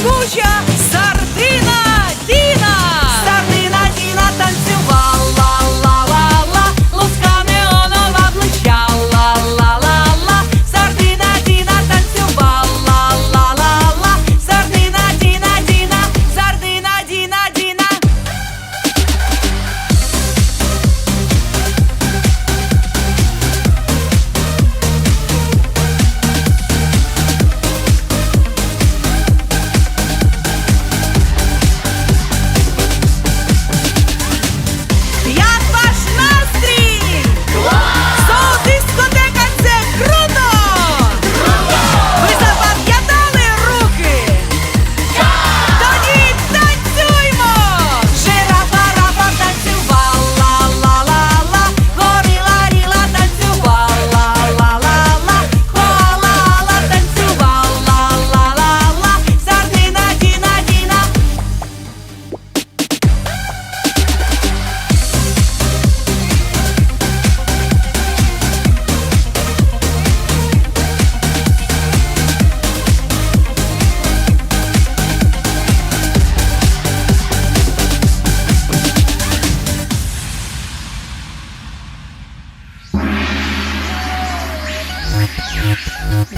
случая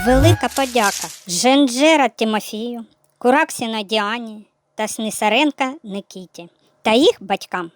Велика подяка Женджера Тимофію, Кураксіна Діані та Снисаренка Никіті та їх батькам.